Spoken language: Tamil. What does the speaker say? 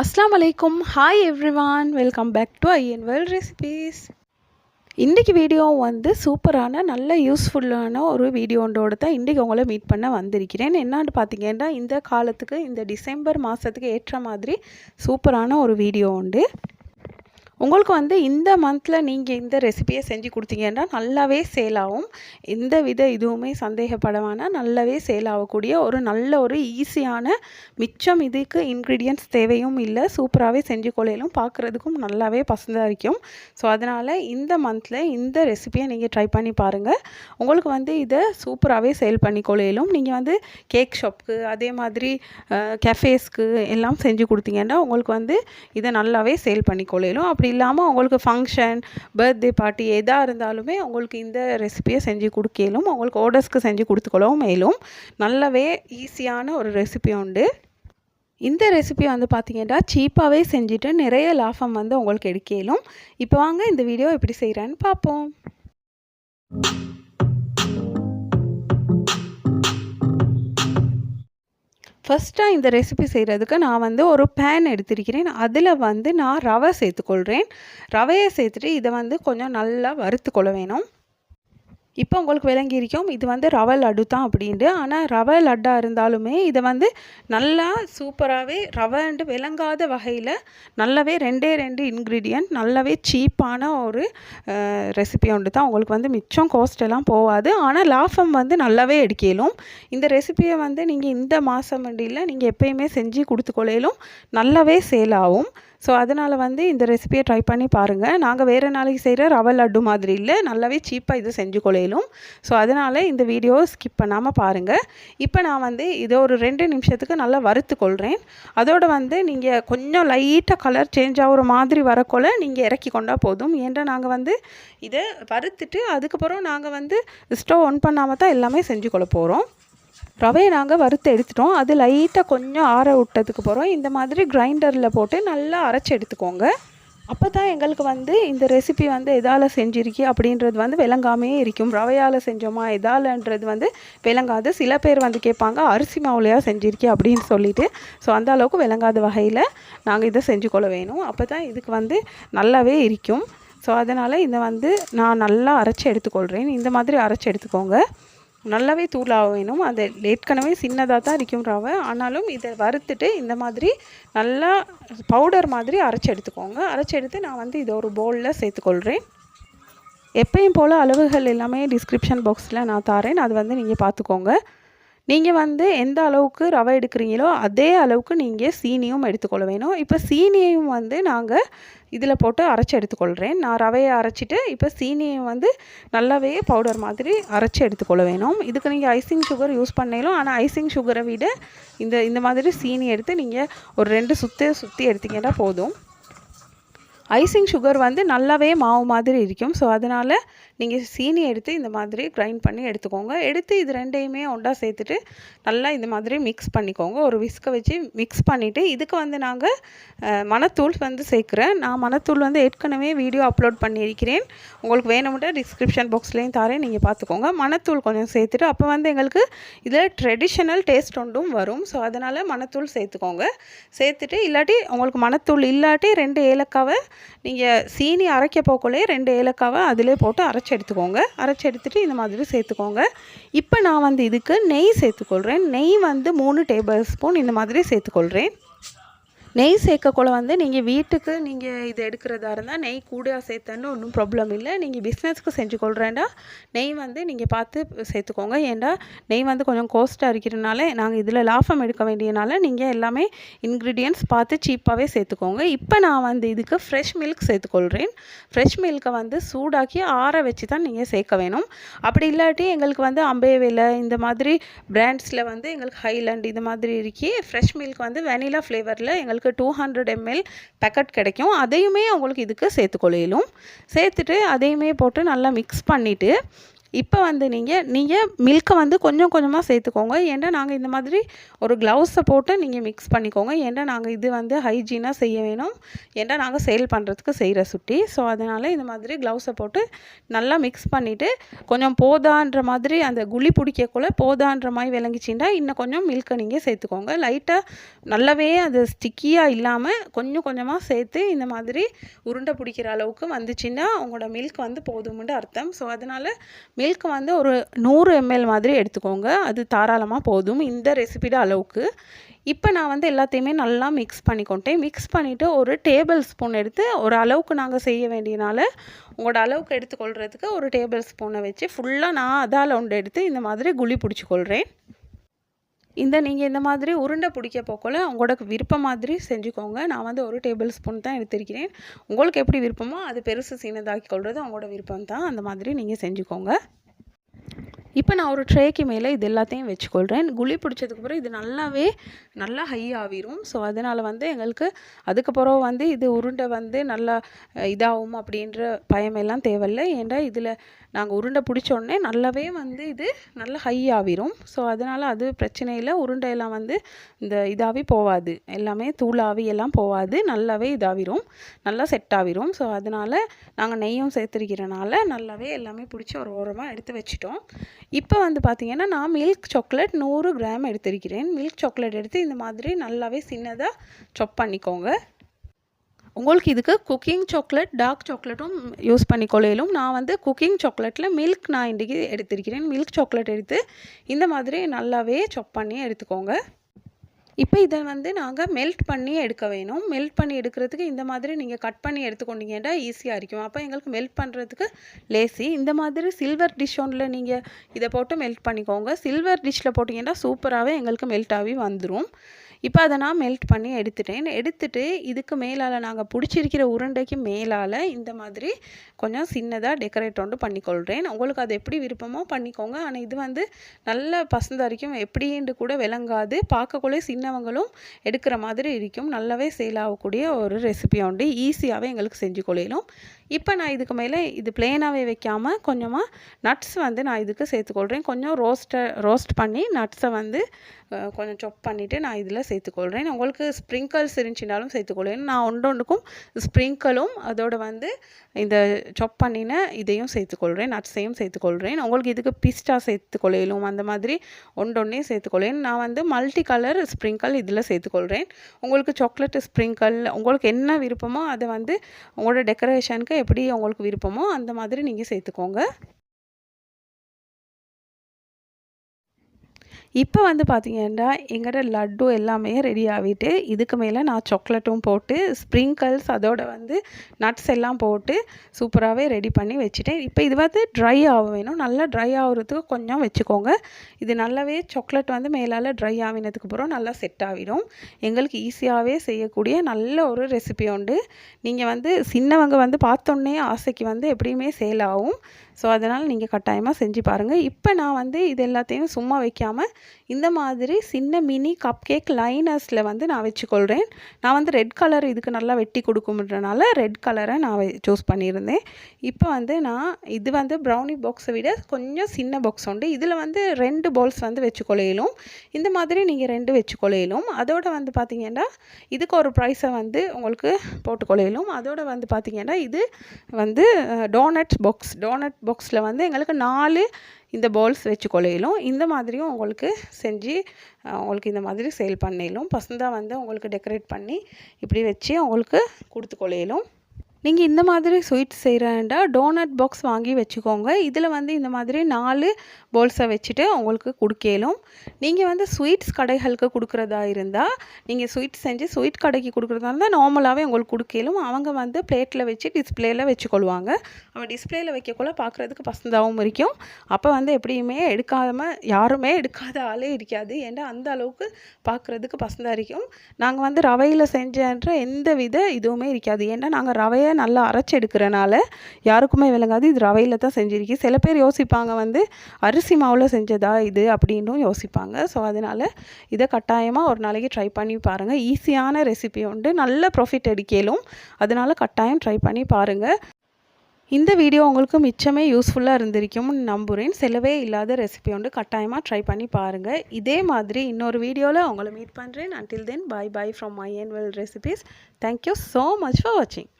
அஸ்லாம் வலைக்கும் hi everyone welcome back to IN well recipes இன்றைக்கி வீடியோ வந்து சூப்பரான நல்ல யூஸ்ஃபுல்லான ஒரு வீடியோன்றோடு தான் இன்றைக்கி உங்களை மீட் பண்ண வந்திருக்கிறேன். என்னான்னு பார்த்தீங்கன்னா இந்த காலத்துக்கு இந்த டிசம்பர் மாதத்துக்கு ஏற்ற மாதிரி சூப்பரான ஒரு வீடியோ உண்டு. உங்களுக்கு வந்து இந்த மந்தில் நீங்கள் இந்த ரெசிபியை செஞ்சு கொடுத்தீங்கன்னா நல்லாவே சேல் ஆகும். எந்த வித இதுவுமே சந்தேகப்பட வேணாம். நல்லாவே சேல் ஆகக்கூடிய ஒரு நல்ல ஒரு ஈஸியான மிச்சம் இதுக்கு இன்க்ரீடியன்ட்ஸ் தேவையும் இல்லை. சூப்பராகவே செஞ்சு கொள்ளையிலும் பார்க்குறதுக்கும் நல்லாவே பசந்தாக இருக்கும். ஸோ அதனால் இந்த மந்தில் இந்த ரெசிபியை நீங்கள் ட்ரை பண்ணி பாருங்கள் உங்களுக்கு வந்து இதை சூப்பராகவே சேல் பண்ணி கொள்ளையிலும் நீங்கள் வந்து கேக் ஷாப்க்கு அதே மாதிரி கெஃபேஸ்க்கு எல்லாம் செஞ்சு கொடுத்தீங்கன்னா உங்களுக்கு வந்து இதை நல்லாவே சேல் பண்ணி கொள்ளையிலும். அப்படி இல்லாமல் உங்களுக்கு ஃபங்க்ஷன் பர்த்டே பார்ட்டி எதாக இருந்தாலுமே உங்களுக்கு இந்த ரெசிபியை செஞ்சு கொடுக்கலும் உங்களுக்கு ஆர்டர்ஸ்க்கு செஞ்சு கொடுத்துக்கொள்ளவும் மேலும் நல்லாவே ஈஸியான ஒரு ரெசிபி உண்டு. இந்த ரெசிபி வந்து பார்த்தீங்கன்னா சீப்பாகவே செஞ்சுட்டு நிறைய லாபம் வந்து உங்களுக்கு எடுக்கலும். இப்போ வாங்க இந்த வீடியோ எப்படி செய்கிறேன்னு பார்ப்போம் ஃபஸ்ட்டாக இந்த ரெசிபி செய்கிறதுக்கு நான் வந்து ஒரு பேன் எடுத்திருக்கிறேன். அதில் வந்து நான் ரவை சேர்த்துக்கொள்கிறேன் ரவையை சேர்த்துட்டு இதை வந்து கொஞ்சம் நல்லா வறுத்துக்கொள்ள வேணும். இப்போ உங்களுக்கு விளங்கியிருக்கும் இது வந்து ரவை லட்டு தான் அப்படின்ட்டு. ஆனால் ரவை லட்டாக இருந்தாலுமே இதை வந்து நல்லா சூப்பராகவே ரவைன்ட்டு விளங்காத வகையில் நல்லாவே ரெண்டே ரெண்டு இன்க்ரீடியண்ட் நல்லாவே சீப்பான ஒரு ரெசிபி ஒன்று தான். உங்களுக்கு வந்து மிச்சம் காஸ்ட் எல்லாம் போகாது. ஆனால் லாஃபம் வந்து நல்லாவே எடுக்கலும். இந்த ரெசிபியை வந்து நீங்கள் இந்த மாதம் வண்டியில் நீங்கள் எப்பயுமே செஞ்சு கொடுத்துக்கொள்ளையிலும் நல்லாவே சேல் ஆகும். ஸோ அதனால் வந்து இந்த ரெசிபியை ட்ரை பண்ணி பாருங்கள் நாங்கள் வேறு நாளைக்கு செய்கிற ரவை லட்டு மாதிரி இல்லை. நல்லாவே சீப்பாக இது செஞ்சு கொள்ளையிலும் ஸோ அதனால் இந்த வீடியோ ஸ்கிப் பண்ணாமல் பாருங்கள் இப்போ நான் வந்து இதை ஒரு ரெண்டு நிமிஷத்துக்கு நல்லா வறுத்து கொள்கிறேன் அதோடு வந்து நீங்கள் கொஞ்சம் லைட்டாக கலர் சேஞ்ச் ஆகிற மாதிரி வரக்கொள்ள நீங்கள் இறக்கி கொண்டால் போதும். ஏன்டா நாங்கள் வந்து இதை வறுத்துட்டு அதுக்கப்புறம் நாங்கள் வந்து ஸ்டவ் ஒன் பண்ணாமல் தான் எல்லாமே செஞ்சு கொள்ள போகிறோம் ரவையை நாங்கள் வறுத்து எடுத்துட்டோம். அது லைட்டாக கொஞ்சம் ஆற விட்டதுக்கு போகிறோம் இந்த மாதிரி கிரைண்டரில் போட்டு நல்லா அரைச்சி எடுத்துக்கோங்க. அப்போ தான் எங்களுக்கு வந்து இந்த ரெசிபி வந்து எதால் செஞ்சிருக்கி அப்படின்றது வந்து விளங்காமே இருக்கும். ரவையால் செஞ்சோமா எதாலன்றது வந்து விளங்காது. சில பேர் வந்து கேட்பாங்க அரிசி மாவுலையா செஞ்சிருக்கி அப்படின்னு சொல்லிட்டு. ஸோ அந்த அளவுக்கு விளங்காத வகையில் நாங்கள் இதை செஞ்சு கொள்ள வேணும். அப்போ தான் இதுக்கு வந்து நல்லாவே இருக்கும். ஸோ அதனால் இதை வந்து நான் நல்லா அரைச்சி எடுத்துக்கொள்கிறேன் இந்த மாதிரி அரைச்சி எடுத்துக்கோங்க. நல்லாவே தூளாக வேணும் அது ஏற்கனவே சின்னதாக தான் இருக்கும் ரவை. ஆனாலும் இதை வறுத்துட்டு இந்த மாதிரி நல்லா பவுடர் மாதிரி அரைச்சி எடுத்துக்கோங்க. அரைச்சி எடுத்து நான் வந்து இதை ஒரு பவுலில் சேர்த்துக்கொள்கிறேன் எப்பயும் போல் அளவுகள் எல்லாமே டிஸ்கிரிப்ஷன் பாக்ஸில் நான் தரேன். அது வந்து நீங்கள் பார்த்துக்கோங்க. நீங்கள் வந்து எந்த அளவுக்கு ரவை எடுக்கிறீங்களோ அதே அளவுக்கு நீங்கள் சீனியும் எடுத்துக்கொள்ள வேணும். இப்போ சீனியையும் வந்து நாங்கள் இதில் போட்டு அரைச்சி எடுத்துக்கொள்கிறேன் நான் ரவையை அரைச்சிட்டு இப்போ சீனியை வந்து நல்லாவே பவுடர் மாதிரி அரைச்சி எடுத்துக்கொள்ள வேணும். இதுக்கு நீங்கள் ஐசிங் சுகர் யூஸ் பண்ணாலும் ஆனால் ஐசிங் சுகரை விட இந்த இந்த மாதிரி சீனி எடுத்து நீங்கள் ஒரு ரெண்டு சுற்றி சுற்றி எடுத்திங்கன்னா போதும். ஐசிங் சுகர் வந்து நல்லாவே மாவு மாதிரி இருக்கும். ஸோ அதனால் நீங்கள் சீனி எடுத்து இந்த மாதிரி கிரைண்ட் பண்ணி எடுத்துக்கோங்க. எடுத்து இது ரெண்டையுமே ஒன்றா சேர்த்துட்டு நல்லா இந்த மாதிரி மிக்ஸ் பண்ணிக்கோங்க. ஒரு விஸ்கை வச்சு மிக்ஸ் பண்ணிவிட்டு இதுக்கு வந்து நாங்கள் மணத்தூள் வந்து சேர்க்குறேன். நான் மணத்தூள் வந்து ஏற்கனவே வீடியோ அப்லோட் பண்ணியிருக்கிறேன். உங்களுக்கு வேணும்னா டிஸ்கிரிப்ஷன் பாக்ஸ்லேயும் தரேன். நீங்கள் பார்த்துக்கோங்க மணத்தூள் கொஞ்சம் சேர்த்துட்டு அப்போ வந்து எங்களுக்கு இதில் ட்ரெடிஷ்னல் டேஸ்ட் ஒன்றும் வரும். ஸோ அதனால் மணத்தூள் சேர்த்துக்கோங்க. சேர்த்துட்டு இல்லாட்டி உங்களுக்கு மணத்தூள் இல்லாட்டி ரெண்டு ஏலக்காவை நீங்கள் சீனி அரைக்க போக்குள்ளே ரெண்டு ஏலக்காவை அதிலே போட்டு அரைச்சி எடுத்துக்கோங்க. அரைச்சி எடுத்துகிட்டு இந்த மாதிரி சேர்த்துக்கோங்க. இப்போ நான் வந்து இதுக்கு நெய் சேர்த்துக்கொள்கிறேன் நெய் வந்து மூணு டேபிள் ஸ்பூன் இந்த மாதிரி சேர்த்துக்கொள்கிறேன் நெய் சேர்க்கக்குள்ள வந்து நீங்கள் வீட்டுக்கு நீங்கள் இது எடுக்கிறதா இருந்தால் நெய் கூட சேர்த்தன்னு ஒன்றும் ப்ராப்ளம் இல்லை. நீங்கள் பிஸ்னஸ்க்கு செஞ்சு கொள்கிறேன்டா நெய் வந்து நீங்கள் பார்த்து சேர்த்துக்கோங்க. ஏன்டா? நெய் வந்து கொஞ்சம் கோஸ்ட்டாக இருக்கிறனால நாங்கள் இதில் லாபம் எடுக்க வேண்டியனால நீங்கள் எல்லாமே இன்க்ரீடியன்ட்ஸ் பார்த்து சீப்பாகவே சேர்த்துக்கோங்க. இப்போ நான் வந்து இதுக்கு ஃப்ரெஷ் மில்க் சேர்த்துக்கொள்கிறேன் ஃப்ரெஷ் மில்கை வந்து சூடாக்கி ஆற வச்சு தான் நீங்கள் சேர்க்க வேணும். அப்படி இல்லாட்டி எங்களுக்கு வந்து அம்பேவேல இந்த மாதிரி பிராண்ட்ஸில் வந்து எங்களுக்கு ஹைலண்ட் இது மாதிரி இருக்கி ஃப்ரெஷ் மில்க் வந்து வெனிலா ஃப்ளேவரில் எங்களுக்கு உங்களுக்கு டூ ஹண்ட்ரட் எம்எல் பேக்கெட் கிடைக்கும். அதையுமே உங்களுக்கு இதுக்கு சேர்த்துக்கொள்ளையிலும் சேர்த்துட்டு அதையுமே போட்டு நல்லா மிக்ஸ் பண்ணிவிட்டு இப்போ வந்து நீங்கள் நீங்கள் மில்க்கை வந்து கொஞ்சம் கொஞ்சமாக சேர்த்துக்கோங்க. ஏன்டா நாங்கள் இந்த மாதிரி ஒரு க்ளவுஸை போட்டு நீங்கள் மிக்ஸ் பண்ணிக்கோங்க. ஏன்டா நாங்கள் இது வந்து ஹைஜீனாக செய்ய வேணும். ஏன்டா நாங்கள் சேல் பண்ணுறதுக்கு செய்கிற சுட்டி. ஸோ அதனால் இந்த மாதிரி க்ளவுஸை போட்டு நல்லா மிக்ஸ் பண்ணிவிட்டு கொஞ்சம் போதான்ற மாதிரி அந்த குழி பிடிக்கக்குள்ள போதான்ற மாதிரி விளங்கிச்சின்னா இன்னும் கொஞ்சம் மில்க்கை நீங்கள் சேர்த்துக்கோங்க. லைட்டாக நல்லாவே அது ஸ்டிக்கியாக இல்லாமல் கொஞ்சம் கொஞ்சமாக சேர்த்து இந்த மாதிரி உருண்டை பிடிக்கிற அளவுக்கு வந்துச்சுன்னா உங்களோட மில்க் வந்து போதும்னு அர்த்தம். ஸோ அதனால் மில்க் வந்து ஒரு நூறு எம்எல் மாதிரி எடுத்துக்கோங்க. அது தாராளமாக போதும். இந்த ரெசிபியோட அளவுக்கு. இப்போ நான் வந்து எல்லாத்தையுமே நல்லா மிக்ஸ் பண்ணிக்கொண்டேன். மிக்ஸ் பண்ணிவிட்டு ஒரு டேபிள் ஸ்பூன் எடுத்து ஒரு அளவுக்கு நாங்கள் செய்ய வேண்டியனால உங்களோட அளவுக்கு எடுத்துக்கொள்கிறதுக்கு ஒரு டேபிள் ஸ்பூனை வச்சு ஃபுல்லாக நான் அதால் ஒன்று எடுத்து இந்த மாதிரி குழி பிடிச்சிக்கொள்கிறேன் இந்த நீங்கள் இந்த மாதிரி உருண்டை பிடிக்க போக்கல உங்களோட விருப்பம் மாதிரி செஞ்சுக்கோங்க. நான் வந்து ஒரு டேபிள் ஸ்பூன் தான் எடுத்திருக்கிறேன். உங்களுக்கு எப்படி விருப்பமோ அது பெருசு சீனதாக்கி கொள்வது உங்களோட விருப்பம் தான் அந்த மாதிரி நீங்கள் செஞ்சுக்கோங்க. இப்போ நான் ஒரு ட்ரேக்கு மேலே இது எல்லாத்தையும் வச்சுக்கொள்கிறேன். குழி பிடிச்சதுக்கப்புறம் இது நல்லாவே நல்லா ஹை ஆகிரும். ஸோ அதனால் வந்து எங்களுக்கு அதுக்கப்புறம் வந்து இது உருண்டை வந்து நல்லா இதாகும் அப்படின்ற பயமெல்லாம் தேவையில்லை. ஏன்டா இதில் நாங்கள் உருண்டை பிடிச்சோடனே நல்லாவே வந்து இது நல்லா ஹை ஆகிரும். ஸோ அதனால் அது பிரச்சனை இல்லை உருண்டையெல்லாம் வந்து இந்த இதாகவே போகாது. எல்லாமே தூளாவி எல்லாம் போகாது. நல்லாவே இதாகிரும். நல்லா செட் ஆகிரும். ஸோ அதனால் நாங்கள் நெய்யும் சேர்த்துருக்கிறனால நல்லாவே எல்லாமே பிடிச்சி ஒரு ஓரமாக எடுத்து வச்சிட்டோம். இப்போ வந்து பார்த்திங்கன்னா நான் மில்க் சாக்லேட் நூறு கிராம் எடுத்திருக்கிறேன். மில்க் சாக்லேட் எடுத்து இந்த மாதிரி நல்லாவே சின்னதாக சொப் பண்ணிக்கோங்க. உங்களுக்கு இதுக்கு குக்கிங் சாக்லேட் டார்க் சாக்லேட்டும் யூஸ் பண்ணிக்கொள்ளையிலும் நான் வந்து குக்கிங் சாக்லேட்டில் மில்க் நான் இன்றைக்கி எடுத்திருக்கிறேன். மில்க் சாக்லேட் எடுத்து இந்த மாதிரி நல்லாவே சொப் பண்ணி எடுத்துக்கோங்க. இப்போ இதை வந்து நாங்கள் மெல்ட் பண்ணி எடுக்க வேணும். மெல்ட் பண்ணி எடுக்கிறதுக்கு இந்த மாதிரி நீங்கள் கட் பண்ணி எடுத்துக்கொண்டீங்கன்னா ஈஸியாக இருக்கும். அப்போ எங்களுக்கு மெல்ட் பண்ணுறதுக்கு லேசி இந்த மாதிரி சில்வர் டிஷ் ஒன்றில் நீங்கள் இதை போட்டு மெல்ட் பண்ணிக்கோங்க. சில்வர் டிஷ்ஷில் போட்டிங்கன்னா சூப்பராகவே எங்களுக்கு மெல்ட் ஆகி வந்துடும் இப்போ அதை நான் மெல்ட் பண்ணி எடுத்துட்டேன். எடுத்துட்டு இதுக்கு மேலால் நாங்கள் பிடிச்சிருக்கிற உருண்டைக்கு மேலால் இந்த மாதிரி கொஞ்சம் சின்னதாக டெக்கரேட் ஒன்று பண்ணிக்கொள்கிறேன் உங்களுக்கு அது எப்படி விருப்பமோ பண்ணிக்கோங்க. ஆனால் இது வந்து நல்ல பசந்த வரைக்கும் எப்படின்னு கூட விளங்காது. பார்க்கக்குள்ளே சின்னவங்களும் எடுக்கிற மாதிரி இருக்கும். நல்லாவே சேல் ஆகக்கூடிய ஒரு ரெசிபி உண்டு. ஈஸியாகவே எங்களுக்கு செஞ்சு கொள்ளையிலும் இப்போ நான் இதுக்கு மேலே இது பிளேனாகவே வைக்காமல் கொஞ்சமாக நட்ஸ் வந்து நான் இதுக்கு சேர்த்துக்கொள்கிறேன் கொஞ்சம் ரோஸ்ட்டை ரோஸ்ட் பண்ணி நட்ஸை வந்து கொஞ்சம் சொப் பண்ணிவிட்டு நான் இதில் சேர்த்துக்கொள்கிறேன் உங்களுக்கு ஸ்ப்ரிங்கிள்ஸ் இருந்துச்சுனாலும் சேர்த்துக்கொள்கிறேன் நான் ஒன்று ஒன்றுக்கும் ஸ்ப்ரிங்கிளும் அதோட வந்து இந்த சொப் பண்ணின இதையும் சேர்த்துக்கொள்கிறேன் நட்ஸையும் சேர்த்துக்கொள்கிறேன் உங்களுக்கு இதுக்கு பிஸ்டா சேர்த்துக்கொள்ளையிலும் அந்த மாதிரி ஒன்றொன்னையும் சேர்த்துக்கொள்கிறேன் நான் வந்து மல்டி கலர் ஸ்ப்ரிங்கிள் இதில் சேர்த்துக்கொள்கிறேன் உங்களுக்கு சாக்லேட் ஸ்ப்ரிங்கிள் உங்களுக்கு என்ன விருப்பமோ அதை வந்து உங்களோட டெக்கரேஷனுக்கு எப்படி உங்களுக்கு விருப்பமோ அந்த மாதிரி நீங்கள் சேர்த்துக்கோங்க. இப்போ வந்து பார்த்திங்கன்னா எங்கள்கிட்ட லட்டு எல்லாமே ரெடி ஆகிட்டு இதுக்கு மேலே நான் சாக்லேட்டும் போட்டு ஸ்ப்ரிங்கிள்ஸ் அதோட வந்து நட்ஸ் எல்லாம் போட்டு சூப்பராகவே ரெடி பண்ணி வச்சுட்டேன். இப்போ இது வந்து ட்ரை ஆக வேணும். நல்லா ட்ரை ஆகுறதுக்கு கொஞ்சம் வச்சுக்கோங்க. இது நல்லாவே சாக்லேட் வந்து மேலால் ட்ரை ஆகினதுக்கு அப்புறம் நல்லா செட் ஆகிடும். எங்களுக்கு ஈஸியாகவே செய்யக்கூடிய நல்ல ஒரு ரெசிபி உண்டு. நீங்கள் வந்து சின்னவங்க வந்து பார்த்தோன்னே ஆசைக்கு வந்து எப்படியுமே சேல் ஆகும். ஸோ அதனால் நீங்கள் கட்டாயமாக செஞ்சு பாருங்கள் இப்போ நான் வந்து இது எல்லாத்தையும் சும்மா வைக்காமல் இந்த மாதிரி சின்ன மினி கப் கேக் லைனர்ஸில் வந்து நான் வச்சுக்கொள்கிறேன் நான் வந்து ரெட் கலர் இதுக்கு நல்லா வெட்டி கொடுக்கும்ன்றனால ரெட் கலரை நான் சூஸ் பண்ணியிருந்தேன். இப்போ வந்து நான் இது வந்து ப்ரௌனி பாக்ஸை விட கொஞ்சம் சின்ன பாக்ஸ் உண்டு. இதில் வந்து ரெண்டு பால்ஸ் வந்து வச்சுக்கொள்ளையிலும். இந்த மாதிரி நீங்கள் ரெண்டு வச்சுக்கொள்ளையிலும். அதோட வந்து பார்த்திங்கன்னா இதுக்கு ஒரு ப்ரைஸை வந்து உங்களுக்கு போட்டுக்கொள்ளையிலும். அதோட வந்து பார்த்திங்கன்னா இது வந்து டோனட் பாக்ஸ் டோனட் பாக்ஸில் வந்து எங்களுக்கு நாலு இந்த பவுல்ஸ் வச்சு கொள்ளையிலும் இந்த மாதிரியும் உங்களுக்கு செஞ்சு உங்களுக்கு இந்த மாதிரி சேல் பண்ணிலும். பசந்தாக வந்து உங்களுக்கு டெக்கரேட் பண்ணி இப்படி வச்சு உங்களுக்கு கொடுத்து கொள்ளையிலும் நீங்கள் இந்த மாதிரி ஸ்வீட் செய்கிறேன்டா டோனட் பாக்ஸ் வாங்கி வச்சுக்கோங்க. இதில் வந்து இந்த மாதிரி நாலு போல்ஸை வச்சுட்டு உங்களுக்கு கொடுக்கலும். நீங்கள் வந்து ஸ்வீட்ஸ் கடைகளுக்கு கொடுக்குறதா இருந்தால் நீங்கள் ஸ்வீட் செஞ்சு ஸ்வீட் கடைக்கு கொடுக்குறதா இருந்தால் நார்மலாகவே உங்களுக்கு கொடுக்கலும். அவங்க வந்து பிளேட்டில் வச்சு டிஸ்பிளேயில் வச்சுக்கொள்வாங்க. அவன் டிஸ்பிளேயில் வைக்கக்குள்ள பார்க்குறதுக்கு பசந்தாகவும் இருக்கும் அப்போ வந்து எப்படியுமே எடுக்காமல் யாருமே எடுக்காத ஆளே இருக்காது. ஏன்னா அந்த அளவுக்கு பார்க்குறதுக்கு பசந்தாக இருக்கும். நாங்கள் வந்து ரவையில் செஞ்சன்ற எந்த வித இதுவுமே இருக்காது. ஏன்னா நாங்கள் ரவையை நல்லா அரைச்சி எடுக்கிறனால யாருக்குமே விளங்காது. இது ரவையில் தான் செஞ்சுருக்கு சில பேர் யோசிப்பாங்க வந்து அரிசி மாவில் செஞ்சதா இது அப்படின்னும் யோசிப்பாங்க. ஸோ அதனால் இதை கட்டாயமாக ஒரு நாளைக்கு ட்ரை பண்ணி பாருங்கள் ஈஸியான ரெசிபி உண்டு. நல்ல ப்ராஃபிட் அடிக்கலும் அதனால் கட்டாயம் ட்ரை பண்ணி பாருங்கள் இந்த வீடியோ உங்களுக்கு மிச்சமே யூஸ்ஃபுல்லாக இருந்திருக்கும்னு நம்புகிறேன் செலவே இல்லாத ரெசிபி உண்டு. கட்டாயமாக ட்ரை பண்ணி பாருங்கள் இதே மாதிரி இன்னொரு வீடியோவில் உங்களை மீட் பண்ணுறேன் until then bye bye from my and well recipes thank you so much for வாட்சிங்